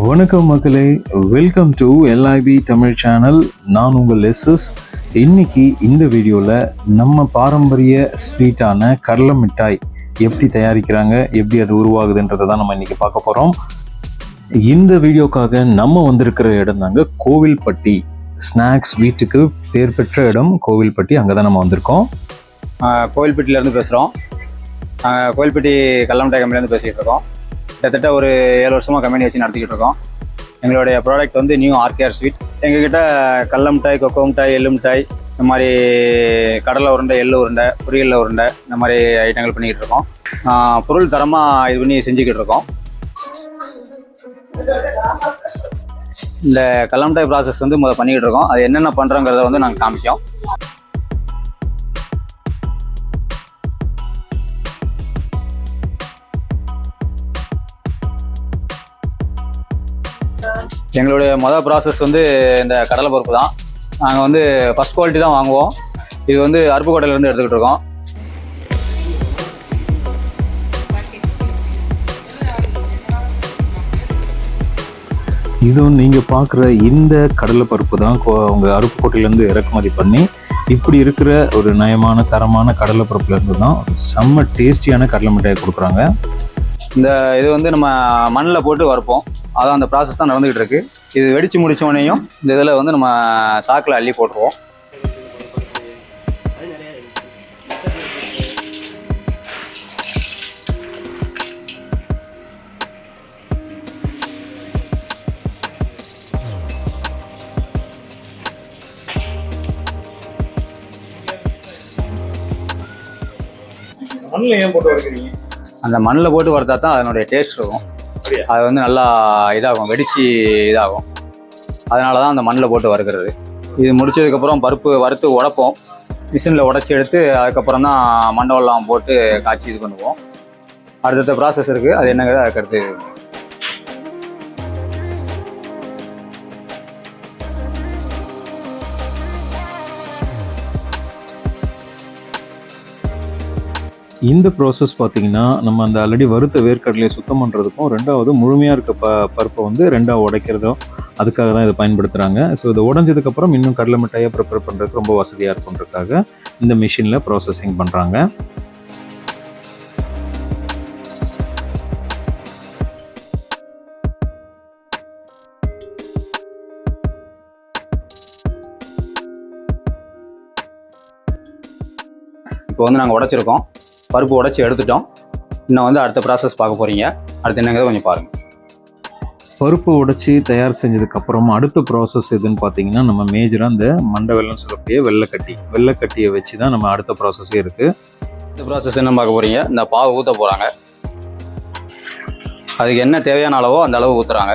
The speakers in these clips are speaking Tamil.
வணக்கம் மக்களே. Welcome to LIB Tamil channel நான் உங்கள் எஸ்எஸ். இன்னைக்கு இந்த வீடியோவில் நம்ம பாரம்பரிய ஸ்வீட்டான கடலை மிட்டாய் எப்படி தயாரிக்கிறாங்க எப்படி அது உருவாகுதுன்றதை தான் நம்ம இன்றைக்கி பார்க்க போகிறோம் இந்த வீடியோக்காக நம்ம வந்திருக்கிற இடம் தாங்க கோவில்பட்டி. ஸ்நாக்ஸ் வீட்டுக்கு பேர் பெற்ற இடம் கோவில்பட்டி. அங்கே தான் நம்ம வந்திருக்கோம். கோவில்பட்டியிலேருந்து பேசுகிறோம் நாங்கள் கோவில்பட்டி கல்லமிட்டாய் கம்பெனிலேருந்து பேசிகிட்டு இருக்கோம். கிட்டத்தட்ட ஒரு ஏழு வருஷமாக கம்பெனி வச்சு நடத்திக்கிட்டு இருக்கோம். எங்களுடைய ப்ராடக்ட் வந்து நியூ ஆர்கேஆர் ஸ்வீட் எங்ககிட்ட கடல மிட்டாய் கொக்கோ மிட்டாய் எள்ளு மிட்டாய் இந்த மாதிரி கடலை உருண்டை எள்ளு உருண்டை பொரியல்ல உருண்டை இந்த மாதிரி ஐட்டங்கள் பண்ணிக்கிட்டு இருக்கோம். பொருள் தரமாக இது பண்ணி செஞ்சுக்கிட்டு இருக்கோம். இந்த கடல ப்ராசஸ் வந்து முதல் பண்ணிக்கிட்டு இருக்கோம். அது என்னென்ன பண்ணுறோங்கிறத வந்து நாங்கள் காமிக்கோம் எங்களுடைய மொதல் ப்ராசஸ் வந்து இந்த கடலை பருப்பு தான். நாங்கள் வந்து ஃபஸ்ட் குவாலிட்டி தான் வாங்குவோம். இது வந்து அருப்புக்கோட்டையிலேருந்து எடுத்துக்கிட்டு இருக்கோம். இதுவும் நீங்கள் பார்க்குற இந்த கடலை பருப்பு தான் அவங்க அருப்புக்கோட்டையிலேருந்து இறக்குமதி பண்ணி இப்படி இருக்கிற ஒரு நயமான தரமான கடலை பருப்புலேருந்து தான் செம்ம டேஸ்டியான கடலை மிட்டாய் கொடுக்குறாங்க. இந்த இது வந்து நம்ம மண்ணில் போட்டு வறுப்போம். அதான் அந்த ப்ராசஸ் தான் நடந்துகிட்டு இருக்கு இது வெடிச்சு முடிச்ச உடனேயும் இந்த இதில் வந்து நம்ம சாக்கில் அள்ளி போட்டுருவோம். மண்ணில் ஏன் போட்டு வறுக்கிறீங்க? அந்த மண்ணில் போட்டு வறுத்தா தான் அதனுடைய டேஸ்ட் இருக்கும்? அது வந்து நல்லா இதாகும் வெடிச்சு இதாகும். அதனால தான் அந்த மண்ணில் போட்டு வறுக்கிறது. இது முடிச்சதுக்கப்புறம் பருப்பு வறுத்து உடைப்போம். மிஷினில் உடச்சி எடுத்து அதுக்கப்புறம் தான் மண்டவெல்லாம் போட்டு காய்ச்சி இது பண்ணுவோம். அடுத்தடுத்த ப்ராசஸ் இருக்குது அது என்னங்கிறத அதுக்கடுத்து இந்த ப்ராசஸ் பார்த்தீங்கன்னா நம்ம அந்த ஆல்ரெடி வறுத்த வேர்க்கடலையை சுத்தம் பண்ணுறதுக்கும் ரெண்டாவது முழுமையாக இருக்க ப பருப்பை வந்து ரெண்டாக உடைக்கிறதும் அதுக்காக தான் இதை பயன்படுத்துகிறாங்க ஸோ இதை உடஞ்சதுக்கப்புறம் இன்னும் கடலை மிட்டாயை ப்ரிப்பேர் பண்ணுறதுக்கு ரொம்ப வசதியாக இருக்குன்றதுக்காக இந்த மிஷினில் ப்ராசஸிங் பண்ணுறாங்க இப்போ வந்து நாங்கள் உடைச்சிருக்கோம். பருப்பு உடைச்சி எடுத்துட்டோம். இன்னும் வந்து அடுத்த ப்ராசஸ் பார்க்க போகிறீங்க அடுத்து என்னங்கிறத கொஞ்சம் பாருங்கள் பருப்பு உடைச்சி தயார் செஞ்சதுக்கப்புறம் அடுத்த ப்ராசஸ் எதுன்னு பார்த்தீங்கன்னா நம்ம மேஜராக இந்த மண்டை வெள்ளம்னு சொல்லக்கூடிய வெள்ளைக்கட்டி. வெள்ளைக்கட்டியை வச்சு தான் நம்ம அடுத்த ப்ராசஸே இருக்குது அடுத்த ப்ராசஸ் என்ன பார்க்க போகிறீங்க இந்த பாவு ஊற்ற போகிறாங்க அதுக்கு என்ன தேவையான அளவோ அந்த அளவு ஊற்றுறாங்க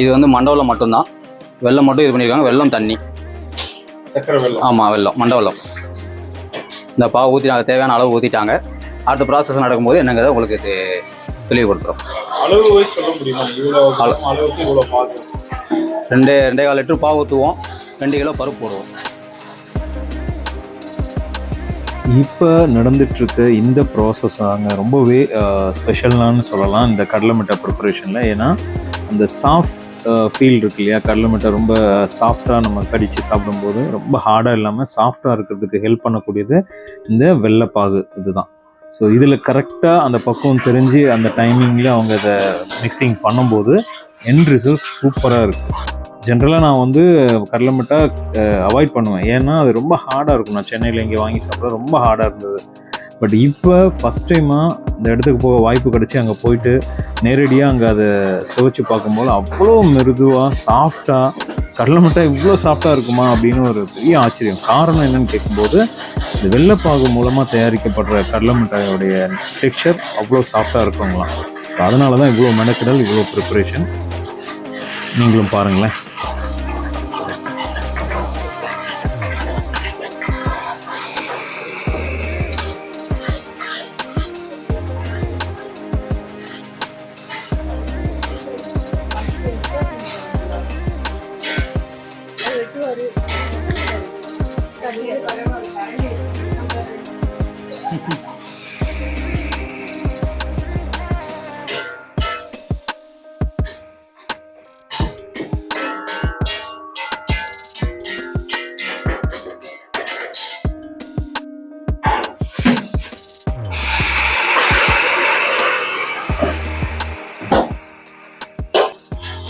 இது வந்து மண்டவெல்லம் மட்டும்தான். வெல்லம் மட்டும் இது பண்ணியிருக்காங்க வெல்லம் தண்ணி. சக்கரை வெள்ளம். ஆமாம் வெல்லம் மண்டவெல்லம் இந்த பாவு ஊற்றினாங்க தேவையான அளவு ஊற்றிட்டாங்க அடுத்த ப்ராசஸ் நடக்கும்போது என்னங்கிறத உங்களுக்கு இது தெளிவுபடுத்துகிறோம் அளவு வைஸ் சொல்ல முடியுமா? ரெண்டு ரெண்டே கால் லிட்டர் பாவு ஊற்றுவோம் ரெண்டு கிலோ பருப்பு போடுவோம். இப்போ நடந்துட்டுருக்க இந்த ப்ராசஸ் அங்கே ரொம்பவே ஸ்பெஷலானு சொல்லலாம். இந்த கடலை மிட்டாய் ப்ரிப்பரேஷனில் ஏன்னா அந்த சாஃப்ட் ஃபீல் இருக்கு இல்லையா? கடலை மட்டை ரொம்ப சாஃப்டாக நம்ம கடித்து சாப்பிடும்போது ரொம்ப ஹார்டாக இல்லாமல் சாஃப்டாக இருக்கிறதுக்கு ஹெல்ப் பண்ணக்கூடியது இந்த வெள்ளைப்பாகு இதுதான். ஸோ இதில் கரெக்டாக அந்த பக்குவம் தெரிஞ்சு அந்த டைமிங்கில் அவங்க அதை மிக்சிங் பண்ணும்போது என் ரிசல்ட் சூப்பராக இருக்குது ஜென்ரலாக நான் வந்து கடலை மிட்டாய் அவாய்ட் பண்ணுவேன். ஏன்னா அது ரொம்ப ஹார்டாக இருக்கும். நான் சென்னையில் இங்கே வாங்கி சாப்பிட ரொம்ப ஹார்டாக இருந்தது. பட் இப்போ ஃபஸ்ட் டைமாக இந்த இடத்துக்கு போக வாய்ப்பு கிடச்சி அங்கே போயிட்டு நேரடியாக அங்கே அதை சுவைச்சு பார்க்கும்போது அவ்வளோ மிருதுவாக சாஃப்டாக கடலை மிட்டாய் இவ்வளோ சாஃப்டாக இருக்குமா அப்படின்னு ஒரு பெரிய ஆச்சரியம். காரணம் என்னன்னு கேட்கும்போது இந்த வெள்ளைப்பாகு மூலமாக தயாரிக்கப்படுற கடலை மிட்டாயோடைய டெக்ஸ்சர் அவ்வளோ சாஃப்டாக இருக்குங்களாம். ஸோ அதனால தான் இவ்வளோ மெனக்கிடல் இவ்வளோ ப்ரிப்பரேஷன் நீங்களும் பாருங்களேன்.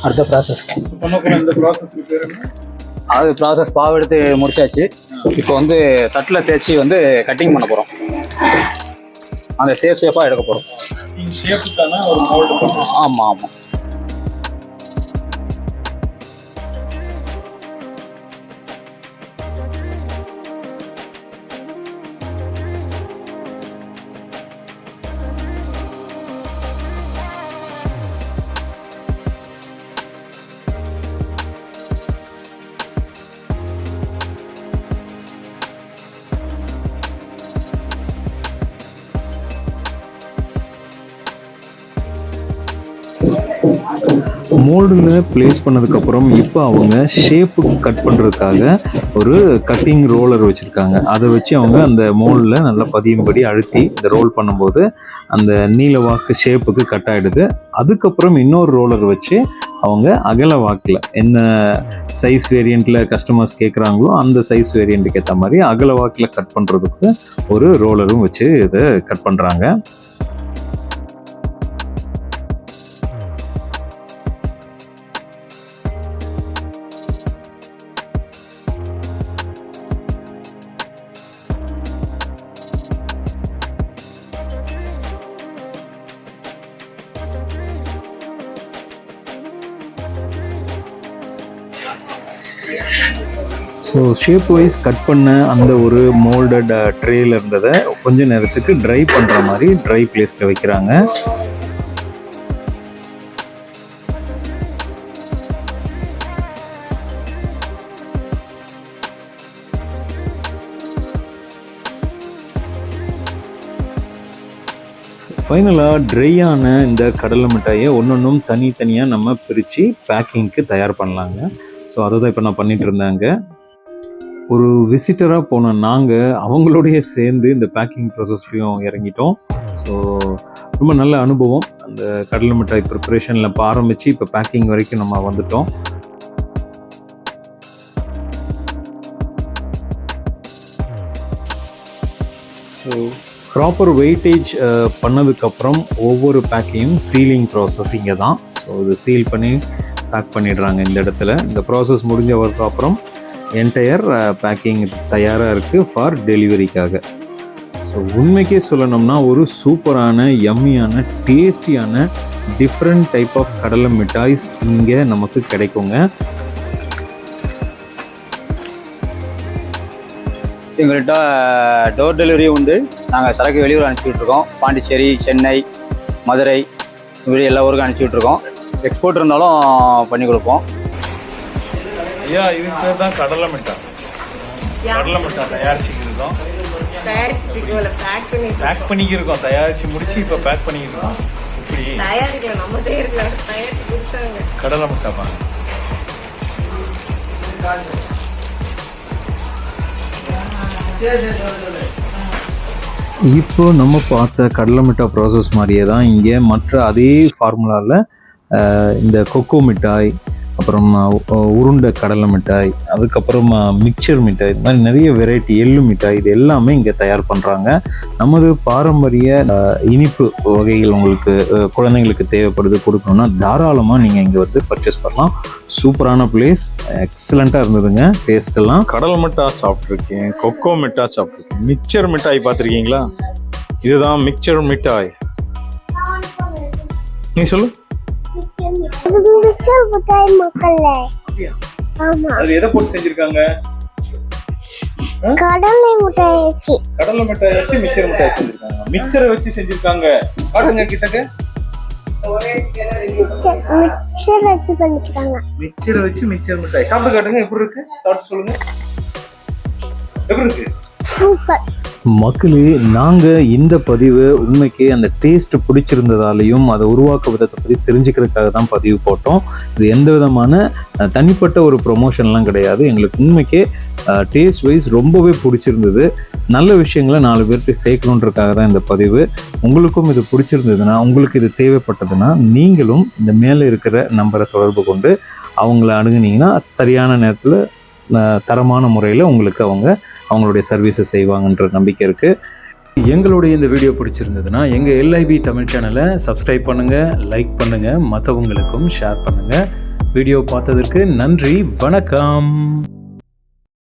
அடுத்த ப்ராசஸ் அந்த அது ப்ராசஸ் பாவெடுத்து முடிச்சாச்சு. இப்போ வந்து தட்டில் தேய்ச்சி வந்து கட்டிங் பண்ண போகிறோம் அந்த சேஃப் சேஃபாக எடுக்க போகிறோம் ஆமாம் ஆமாம் மோல்டில் ப்ளேஸ் பண்ணதுக்கப்புறம் இப்போ அவங்க ஷேப்பு கட் பண்ணுறதுக்காக ஒரு கட்டிங் ரோலர் வச்சுருக்காங்க. அதை வச்சு அவங்க அந்த மோல்டில் நல்லா பதியும்படி அழுத்தி இந்த ரோல் பண்ணும்போது அந்த நீல வாக்கு ஷேப்புக்கு கட் ஆகிடுது அதுக்கப்புறம் இன்னொரு ரோலர் வச்சு அவங்க அகல வாக்கில் என்ன சைஸ் வேரியண்ட்டில் கஸ்டமர்ஸ் கேட்குறாங்களோ அந்த சைஸ் வேரியண்ட்டுக்கு ஏற்ற மாதிரி அகல வாக்கில் கட் பண்ணுறதுக்கு ஒரு ரோலரும் வச்சு இதை கட் பண்ணுறாங்க ஸோ ஷேப் வைஸ் கட் பண்ண அந்த ஒரு மோல்டட் ட்ரேல uh, இருந்ததை கொஞ்ச நேரத்துக்கு ட்ரை பண்ணுற மாதிரி ட்ரை பிளேஸில் வைக்கிறாங்க. ஃபைனலாக ட்ரையான இந்த கடலை மிட்டாயை ஒன்றொன்றும் தனித்தனியாக நம்ம பிரித்து பேக்கிங்க்கு தயார் பண்ணலாங்க. ஸோ அதை தான் இப்போ நான் பண்ணிட்டு இருந்தாங்க ஒரு விசிட்டராக போன நாங்கள் அவங்களோடைய சேர்ந்து இந்த பேக்கிங் ப்ராசஸ்லையும் இறங்கிட்டோம். ஸோ ரொம்ப நல்ல அனுபவம். அந்த கடலை மிட்டாய் ப்ரிப்பரேஷனில் இப்போ ஆரம்பித்து இப்போ பேக்கிங் வரைக்கும் நம்ம வந்துட்டோம். ஸோ ப்ராப்பர் வெயிட்டேஜ் பண்ணதுக்கப்புறம் ஒவ்வொரு பேக்கையும் சீலிங் ப்ராசஸ் இங்கே தான். ஸோ இது சீல் பண்ணி பேக் பண்ணிடுறாங்க இந்த இடத்துல. இந்த ப்ராசஸ் முடிஞ்சவருக்கு அப்புறம் என்டையர் பேக்கிங் தயாராக இருக்குது ஃபார் டெலிவரிக்காக ஸோ உண்மைக்கே சொல்லணும்னா ஒரு சூப்பரான எம்மியான டேஸ்டியான டிஃப்ரெண்ட் டைப் ஆஃப் கடலை மிட்டாய்ஸ் இங்கே நமக்கு கிடைக்குங்க. எங்கள்கிட்ட டோர் டெலிவரி உண்டு. நாங்கள் சரக்கு வெளியூர் அனுப்பிச்சுட்ருக்கோம் பாண்டிச்சேரி சென்னை மதுரை இப்படி எல்லா ஊருக்கும் அனுப்பிச்சி விட்ருக்கோம் எக்ஸ்போர்ட் இருந்தாலும் பண்ணி கொடுப்போம். ஐயா இதுக்கு பேர் தான் கடலை மிட்டாய் கடலை மிட்டாய் தயாரிச்சுக்கிருக்கோம். பேக் பண்ணி பேக் பண்ணிக்கிருக்கோம் தயாரிச்சு முடிச்சு இப்போ பேக் பண்ணிக்கிருக்கோம். கடலை மிட்டாய் பாருங்க. இப்போ நம்ம பார்த்த கடலை மிட்டாய் ப்ராசஸ் மாதிரியே தான் இங்கே மற்ற அதே ஃபார்முலாவில் இந்த கொக்கோ மிட்டாய் அப்புறம் உருண்டை கடலை மிட்டாய் அதுக்கப்புறமா மிக்சர் மிட்டாய் இது மாதிரி நிறைய வெரைட்டி எள்ளு மிட்டாய் இது எல்லாமே இங்கே தயார் பண்ணுறாங்க நமது பாரம்பரிய இனிப்பு வகைகள் உங்களுக்கு குழந்தைங்களுக்கு தேவைப்படுது கொடுக்கணும்னா தாராளமாக நீங்கள் இங்கே வந்து பர்ச்சேஸ் பண்ணலாம். சூப்பரான பிளேஸ் எக்ஸலண்ட்டாக இருந்ததுங்க டேஸ்ட்டெல்லாம் கடல் கடலை மிட்டாய் சாப்பிட்ருக்கேன் கொக்கோ மிட்டாய் சாப்பிட்ருக்கேன் மிக்சர் மிட்டாய் பார்த்துருக்கீங்களா? இதுதான் மிக்சர் மிட்டாய். நீ சொல்லு. அது மிக்சர் மிட்டாய் மக்கள்ல ஆமா. அது எதை போட்டு செஞ்சிருக்காங்க? கடலை மிட்டாய் வச்சு. கடலை மிட்டாய் வச்சு மிக்சர் மிட்டாய் செஞ்சிருக்காங்க. மிக்சரை வச்சு செஞ்சிருக்காங்க. காட்டுங்க கிட்டக்க. மிக்சர் வச்சு பண்ணிக்கிறாங்க மிக்சரை வச்சு மிக்சர் மிட்டாய் சாப்பிட்டு காட்டுங்க எப்படி இருக்கு? சாப்பிட்டு சொல்லுங்க. எப்படி இருக்கு? சூப்பர். மக்களே நாங்கள் இந்த பதிவு உண்மைக்கு அந்த டேஸ்ட் பிடிச்சிருந்ததாலையும் அதை உருவாக்க விதத்தை பற்றி தெரிஞ்சுக்கிறதுக்காக தான் பதிவு போட்டோம். இது எந்த விதமான தனிப்பட்ட ஒரு ப்ரொமோஷன்லாம் கிடையாது. எங்களுக்கு உண்மைக்கே டேஸ்ட் வைஸ் ரொம்பவே பிடிச்சிருந்தது. நல்ல விஷயங்களை நாலு பேர்கிட்ட சேர்க்கணுன்றக்காக தான் இந்த பதிவு. உங்களுக்கும் இது பிடிச்சிருந்ததுன்னா உங்களுக்கு இது தேவைப்பட்டதுன்னா நீங்களும் இந்த மேலே இருக்கிற நம்பரை தொடர்பு கொண்டு அவங்கள அணுகுனீங்கன்னா சரியான நேரத்தில் தரமான முறையில் உங்களுக்கு அவங்க அவங்களுடைய சர்வீஸை செய்வாங்கன்ற நம்பிக்கை இருக்குது எங்களுடைய இந்த வீடியோ பிடிச்சிருந்ததுன்னா எங்கள் எல்ஐபி தமிழ் சேனலை சப்ஸ்கிரைப் பண்ணுங்கள் லைக் பண்ணுங்கள் மற்றவங்களுக்கும் ஷேர் பண்ணுங்கள் வீடியோ பார்த்ததற்கு நன்றி வணக்கம்.